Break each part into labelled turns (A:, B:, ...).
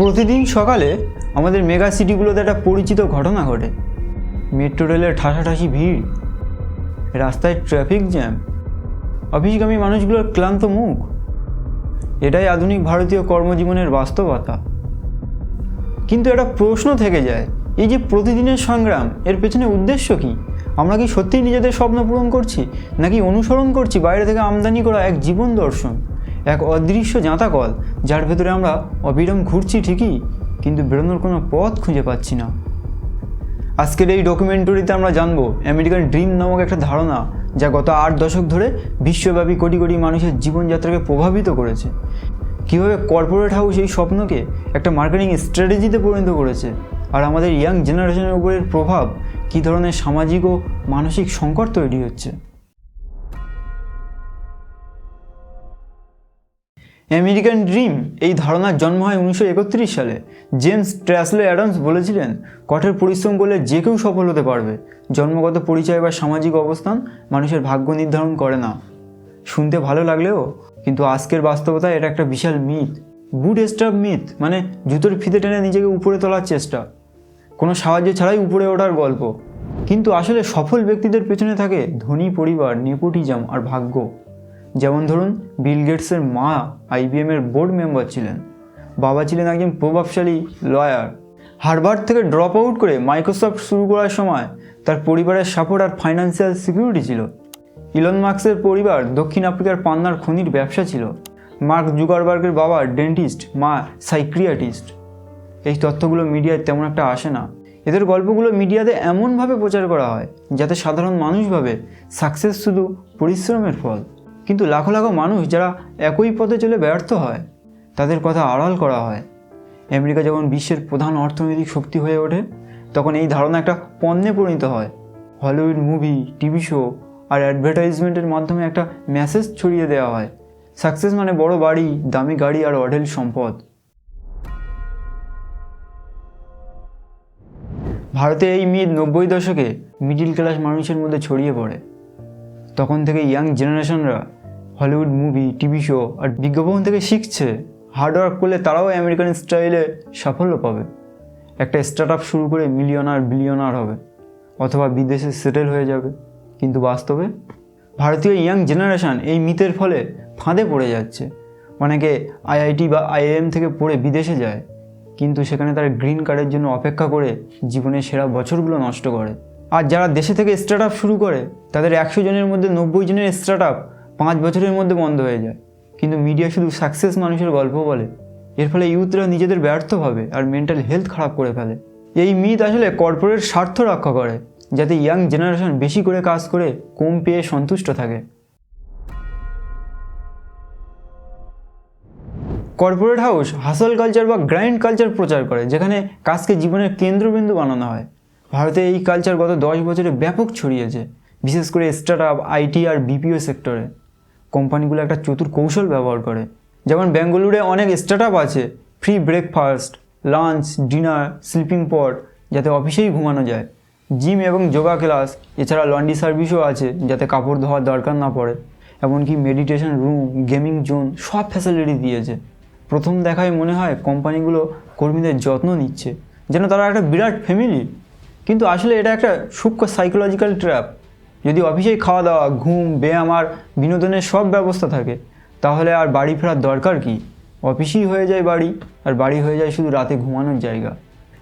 A: প্রতিদিন সকালে আমাদের মেগা সিটিগুলোতে একটা পরিচিত ঘটনা ঘটে। মেট্রো রেলের ঠাসাঠাসি ভিড়, রাস্তায় ট্রাফিক জ্যাম অফিসগামী মানুষগুলোর ক্লান্ত মুখ। এটাই আধুনিক ভারতীয় কর্মজীবনের বাস্তবতা। কিন্তু একটা প্রশ্ন থেকে যায়, এই যে প্রতিদিনের সংগ্রাম, এর পেছনে উদ্দেশ্য কি? আমরা কি সত্যিই নিজেদের স্বপ্ন পূরণ করছি, নাকি অনুসরণ করছি বাইরে থেকে আমদানি করা এক জীবন দর্শন? এক অদৃশ্য জাঁতাকল, যার ভেতরে আমরা অবিরাম ঘুরছি ঠিকই, কিন্তু বেরোনোর কোনো পথ খুঁজে পাচ্ছি না। আজকের এই ডকুমেন্টারিতে আমরা জানব, আমেরিকান ড্রিম নামক একটা ধারণা, যা গত আট দশক ধরে বিশ্বব্যাপী কোটি কোটি মানুষের জীবনযাত্রাকে প্রভাবিত করেছে। কীভাবে কর্পোরেট হাউস এই স্বপ্নকে একটা মার্কেটিং স্ট্র্যাটেজিতে পরিণত করেছে, আর আমাদের ইয়াং জেনারেশনের উপরের প্রভাব কী ধরনের সামাজিক ও মানসিক সংকট তৈরি হচ্ছে? আমেরিকান ড্রিম এই ধারণার জন্ম হয় উনিশশো একত্রিশ সালে। জেমস ট্র্যাসলে অ্যাডামস বলেছিলেন, কঠোর পরিশ্রম করলে যে কেউ সফল হতে পারবে। জন্মগত পরিচয় বা সামাজিক অবস্থান মানুষের ভাগ্য নির্ধারণ করে না। শুনতে ভালো লাগলেও, কিন্তু আজকের বাস্তবতায় এটা একটা বিশাল মিথ। বুট স্টাফ মিথ মানে জুতোর ফিতে টেনে নিজেকে উপরে তোলার চেষ্টা। কোনো সাহায্য ছাড়াই উপরে ওঠার গল্প। কিন্তু আসলে সফল ব্যক্তিদের পেছনে থাকে ধনী পরিবার নেপোটিজম আর ভাগ্য। যেমন ধরুন বিল গেটসের মা আইবিএমের বোর্ড মেম্বার ছিলেন। বাবা ছিলেন একজন প্রভাবশালী লয়ার হারভার্ড থেকে ড্রপ আউট করে মাইক্রোসফট শুরু করার সময় তার পরিবারের সাপোর্ট আর ফাইন্যান্সিয়াল সিকিউরিটি ছিল। ইলন মার্কসের পরিবার দক্ষিণ আফ্রিকার পান্নার খনির ব্যবসা ছিল। মার্ক জুগারবার্গের বাবা ডেন্টিস্ট মা সাইক্রিয়াটিস্ট এই তথ্যগুলো মিডিয়ায় তেমন একটা আসে না। এদের গল্পগুলো মিডিয়াতে এমনভাবে প্রচার করা হয়, যাতে সাধারণ মানুষ ভাবে সাকসেস শুধু পরিশ্রমের ফল। কিন্তু লাখো লাখো মানুষ যারা একই পথে চলে ব্যর্থ হয়, তাদের কথা আড়াল করা হয়। আমেরিকা যখন বিশ্বের প্রধান অর্থনৈতিক শক্তি হয়ে ওঠে, তখন এই ধারণা একটা পণ্যে পরিণত হয়। হলিউড মুভি, টিভি শো আর অ্যাডভার্টাইজমেন্টের মাধ্যমে একটা মেসেজ ছড়িয়ে দেওয়া হয়। সাকসেস মানে বড় বাড়ি, দামি গাড়ি আর অঢেল সম্পদ। ভারতে এই মিথ নব্বই দশকে মিডিল ক্লাস মানুষের মধ্যে ছড়িয়ে পড়ে। তখন থেকে ইয়াং জেনারেশনরা হলিউড মুভি টিভি শো আর বিজ্ঞাপন থেকে শিখছে হার্ডওয়ার্ক করলে তারাও আমেরিকান স্টাইলে সাফল্য পাবে। একটা স্টার্ট আপ শুরু করে মিলিয়নার বিলিয়নার হবে, অথবা বিদেশে সেটেল হয়ে যাবে, কিন্তু বাস্তবে ভারতীয় ইয়াং জেনারেশান এই মিথের ফলে ফাঁদে পড়ে যাচ্ছে। অনেকে আইআইটি বা আইএম থেকে পড়ে বিদেশে যায়, কিন্তু সেখানে তারা গ্রিন কার্ডের জন্য অপেক্ষা করে জীবনের সেরা বছরগুলো নষ্ট করে। আর যারা দেশে থেকে স্টার্ট আপ শুরু করে, তাদের একশো জনের মধ্যে নব্বই জনের স্টার্ট আপ পাঁচ বছরের মধ্যে বন্ধ হয়ে যায়। কিন্তু মিডিয়া শুধু সাকসেস মানুষের গল্প বলে। এর ফলে ইউথরা নিজেদের ব্যর্থ ভাবে আর মেন্টাল হেলথ খারাপ করে ফেলে। এই মিথ আসলে কর্পোরেট স্বার্থ রক্ষা করে, যাতে ইয়াং জেনারেশন বেশি করে কাজ করে, কম পেয়ে সন্তুষ্ট থাকে। কর্পোরেট হাউস হাসল কালচার বা গ্রাইন্ড কালচার প্রচার করে, যেখানে কাজকে জীবনের কেন্দ্রবিন্দু বানানো হয়। ভারতে এই কালচার গত দশ বছরে ব্যাপক ছড়িয়েছে, বিশেষ করে স্টার্ট আপ আইটি আর বিপিও সেক্টরে কোম্পানিগুলো একটা চতুর কৌশল ব্যবহার করে। যেমন বেঙ্গালুরে অনেক স্টার্ট আছে free breakfast lunch dinner sleeping pod যাতে অফিসেই ঘুমানো যায়। জিম এবং যোগা ক্লাস এছাড়া লন্ড্রি সার্ভিসও আছে, যাতে কাপড় ধোয়ার দরকার না পড়ে। এমনকি মেডিটেশন রুম গেমিং জোন সব ফ্যাসিলিটি দিয়েছে। প্রথম দেখায় মনে হয় কোম্পানিগুলো কর্মীদের যত্ন নিচ্ছে, যেন তারা একটা বিরাট ফ্যামিলি কিন্তু আসলে এটা একটা সূক্ষ্ম সাইকোলজিক্যাল ট্র্যাপ যদি অফিসেই খাওয়া দাওয়া, ঘুম, ব্যায়াম আর বিনোদনের সব ব্যবস্থা থাকে, তাহলে আর বাড়ি ফেরার দরকার কি? অফিসই হয়ে যায় বাড়ি, আর বাড়ি হয়ে যায় শুধু রাতে ঘুমানোর জায়গা।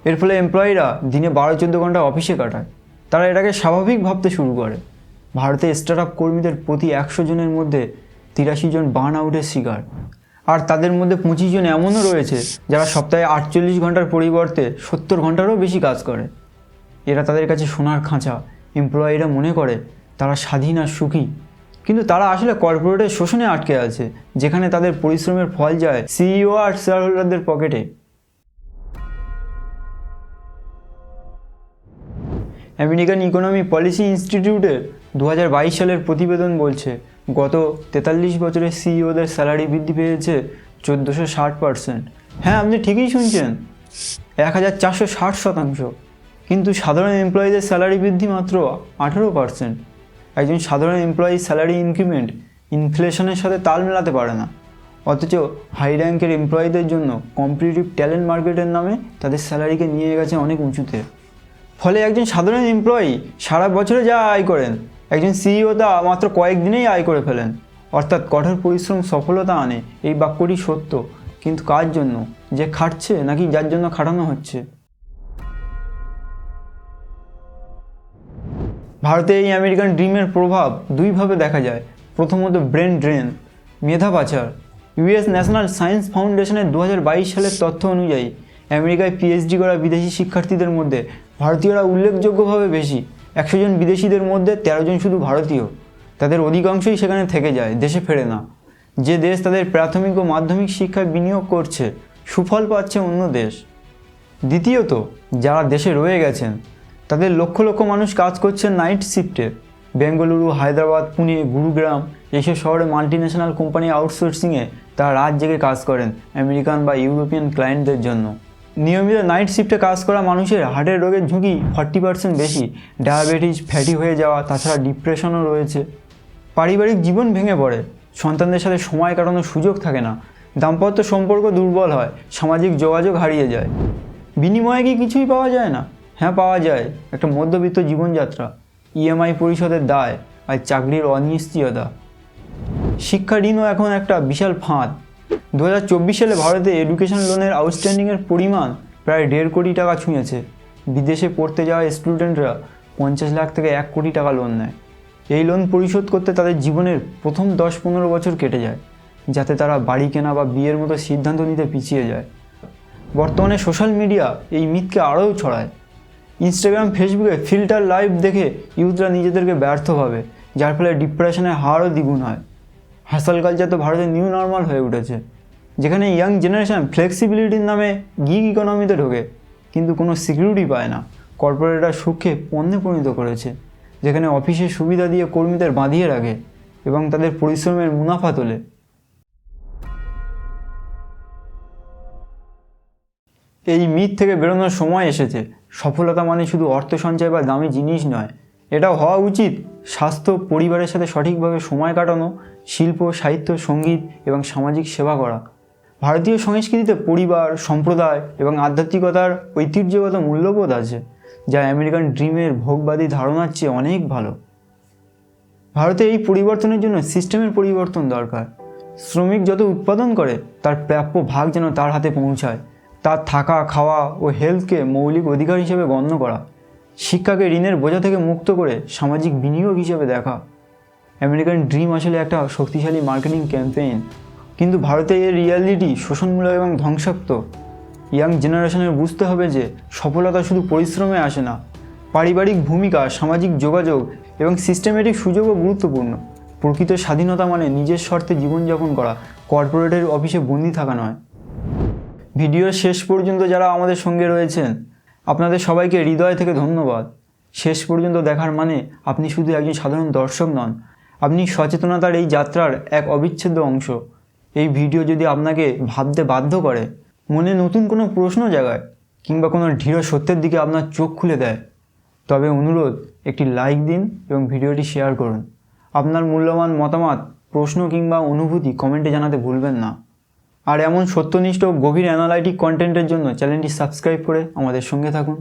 A: এর ফলে এমপ্লয়িরা দিনে বারো চোদ্দ ঘণ্টা অফিসে কাটায়। তারা এটাকে স্বাভাবিক ভাবতে শুরু করে। ভারতে স্টার্ট আপ কর্মীদের প্রতি একশো জনের মধ্যে তিরাশি জন বার্ন আউটের শিকার। আর তাদের মধ্যে পঁচিশ জন এমনও রয়েছে যারা সপ্তাহে আটচল্লিশ ঘণ্টার পরিবর্তে সত্তর ঘন্টারও বেশি কাজ করে। এরা তাদের কাছে সোনার খাঁচা। এমপ্লয়িরা মনে করে তারা স্বাধীন আর সুখী। কিন্তু তারা আসলে কর্পোরেটের শোষণে আটকে আছে, যেখানে তাদের পরিশ্রমের ফল যায় সিইও আর শেয়ার হোল্ডারদের পকেটে আমেরিকান ইকোনমি পলিসি ইনস্টিটিউটের দু সালের প্রতিবেদন বলছে, গত তেতাল্লিশ বছরে সিইওদের স্যালারি বৃদ্ধি পেয়েছে চোদ্দোশো ষাট পার্সেন্ট হ্যাঁ আপনি ঠিকই শুনছেন। এক হাজার চারশো ষাট শতাংশ। কিন্তু সাধারণ এমপ্লয়ীদের স্যালারি বৃদ্ধি মাত্র আঠেরো পার্সেন্ট একজন সাধারণ এমপ্লয়ি স্যালারি ইনক্রিমেন্ট ইনফ্লেশনের সাথে তাল মেলাতে পারে না। অথচ হাই র্যাঙ্কের এমপ্লয়ীদের জন্য কম্পিটিটিভ ট্যালেন্ট মার্কেটের নামে তাদের স্যালারিকে নিয়ে গেছে অনেক উঁচুতে। ফলে একজন সাধারণ এমপ্লয়ি সারা বছরে যা আয় করেন, একজন সিইও তা মাত্র কয়েকদিনেই আয় করে ফেলেন। অর্থাৎ কঠোর পরিশ্রম, সফলতা আনে, এই বাক্যটি সত্য। কিন্তু কার জন্য? যে খাটছে নাকি যার জন্য খাটানো হচ্ছে? ভারতে এই আমেরিকান ড্রিমের প্রভাব দুইভাবে দেখা যায়। প্রথমত ব্রেন ড্রেন, মেধা পাচার। ইউএস ন্যাশনাল সায়েন্স ফাউন্ডেশনের দু হাজার বাইশ সালের তথ্য অনুযায়ী আমেরিকায় পিএইচডি করা বিদেশি শিক্ষার্থীদের মধ্যে ভারতীয়রা উল্লেখযোগ্যভাবে বেশি। একশো জন বিদেশিদের মধ্যে তেরো জন শুধু ভারতীয়। তাদের অধিকাংশই সেখানে থেকে যায়, দেশে ফেরে না। যে দেশ তাদের প্রাথমিক ও মাধ্যমিক শিক্ষায় বিনিয়োগ করছে, সুফল পাচ্ছে অন্য দেশ। দ্বিতীয়ত, যারা দেশে রয়ে গেছেন তাদের লক্ষ লক্ষ মানুষ কাজ করছেন নাইট শিফটে বেঙ্গালুরু, হায়দ্রাবাদ, পুনে, গুরুগ্রাম এইসব শহরে মাল্টি ন্যাশনাল কোম্পানি আউটসোর্সিংয়ে তারা রাত জেগে কাজ করেন আমেরিকান বা ইউরোপিয়ান ক্লায়েন্টদের জন্য। নিয়মিত নাইট শিফটে কাজ করা মানুষের হার্টের রোগের ঝুঁকি ফর্টি পার্সেন্ট বেশি। ডায়াবেটিস ফ্যাটি হয়ে যাওয়া, তাছাড়া ডিপ্রেশনও রয়েছে। পারিবারিক জীবন ভেঙে পড়ে। সন্তানদের সাথে সময় কাটানোর সুযোগ থাকে না। দাম্পত্য সম্পর্ক দুর্বল হয়। সামাজিক যোগাযোগ হারিয়ে যায়। বিনিময়ে কি কিছুই পাওয়া যায় না? হ্যাঁ পাওয়া যায়। একটা মধ্যবিত্ত জীবনযাত্রা ইএমআই পরিশোধের দায় আর চাকরির অনিশ্চয়তা। শিক্ষা ঋণও এখন একটা বিশাল ফাঁদ। দু হাজার চব্বিশ সালে ভারতে এডুকেশন লোনের আউটস্ট্যান্ডিংয়ের পরিমাণ প্রায় দেড় কোটি টাকা ছুঁয়েছে। বিদেশে পড়তে যাওয়া স্টুডেন্টরা পঞ্চাশ লাখ থেকে এক কোটি টাকা লোন নেয়। এই লোন পরিশোধ করতে তাদের জীবনের প্রথম দশ পনেরো বছর কেটে যায়, যাতে তারা বাড়ি কেনা বা বিয়ের মতো সিদ্ধান্ত নিতে পিছিয়ে যায়। বর্তমানে সোশ্যাল মিডিয়া এই মিথকে আরও ছড়ায়। ইনস্টাগ্রাম ফেসবুকে ফিল্টার লাইভ দেখে ইউথরা নিজেদেরকে ব্যর্থ ভাবে, যার ফলে ডিপ্রেশনের হারও দ্বিগুণ হয়। হাসাল কালচার তো ভারতে নিউ নর্মাল হয়ে উঠেছে, যেখানে ইয়াং জেনারেশন ফ্লেক্সিবিলিটির নামে গিগ ইকোনমিতে ঢোকে, কিন্তু কোনো সিকিউরিটি পায় না। কর্পোরেটরা সুখে পণ্যে পরিণত করেছে, যেখানে অফিসের সুবিধা দিয়ে কর্মীদের বাঁধিয়ে রাখে এবং তাদের পরিশ্রমের মুনাফা তোলে। এই মিথ থেকে বেরোনোর সময় এসেছে সফলতা মানে শুধু অর্থ সঞ্চয় বা দামি জিনিস নয়, এটাও হওয়া উচিত। স্বাস্থ্য, পরিবারের সাথে সঠিকভাবে সময় কাটানো, শিল্প, সাহিত্য, সংগীত এবং সামাজিক সেবা করা। ভারতীয় সংস্কৃতিতে পরিবার, সম্প্রদায় এবং আধ্যাত্মিকতার ঐতিহ্যগত মূল্যবোধ আছে, যা আমেরিকান ড্রিমের ভোগবাদী ধারণার চেয়ে অনেক ভালো। ভারতে এই পরিবর্তনের জন্য সিস্টেমের পরিবর্তন দরকার। শ্রমিক যত উৎপাদন করে, তার প্রাপ্য ভাগ যেন তার হাতে পৌঁছায়। তার থাকা, খাওয়া ও হেলথকে মৌলিক অধিকার হিসেবে গণ্য করা। শিক্ষাকে ঋণের বোঝা থেকে মুক্ত করে সামাজিক বিনিয়োগ হিসেবে দেখা। আমেরিকান ড্রিম আসলে একটা শক্তিশালী মার্কেটিং ক্যাম্পেইন। কিন্তু ভারতে এর রিয়ালিটি শোষণমূলক এবং ধ্বংসাত্মক। ইয়াং জেনারেশনের বুঝতে হবে যে সফলতা শুধু পরিশ্রমে আসে না, পারিবারিক ভূমিকা, সামাজিক যোগাযোগ এবং সিস্টেমেটিক সুযোগও গুরুত্বপূর্ণ। প্রকৃত স্বাধীনতা মানে নিজের শর্তে জীবনযাপন করা কর্পোরেটের অফিসে বন্দি থাকা নয়। ভিডিওর শেষ পর্যন্ত যারা আমাদের সঙ্গে রয়েছেন, আপনাদের সবাইকে হৃদয় থেকে ধন্যবাদ। শেষ পর্যন্ত দেখার মানে আপনি শুধু একজন সাধারণ দর্শক নন, আপনি সচেতনতার এই যাত্রার এক অবিচ্ছেদ্য অংশ। এই ভিডিও যদি আপনাকে ভাবতে বাধ্য করে, মনে নতুন কোনো প্রশ্ন জাগায়, কিংবা কোনো দৃঢ় সত্যের দিকে আপনার চোখ খুলে দেয়, তবে অনুরোধ, একটি লাইক দিন এবং ভিডিওটি শেয়ার করুন। আপনার মূল্যবান মতামত, প্রশ্ন কিংবা অনুভূতি কমেন্টে জানাতে ভুলবেন না। আর এমন সত্যনিষ্ঠ গভীর অ্যানালাইটিক কন্টেন্টের জন্য চ্যানেলটি সাবস্ক্রাইব করে আমাদের সঙ্গে থাকুন।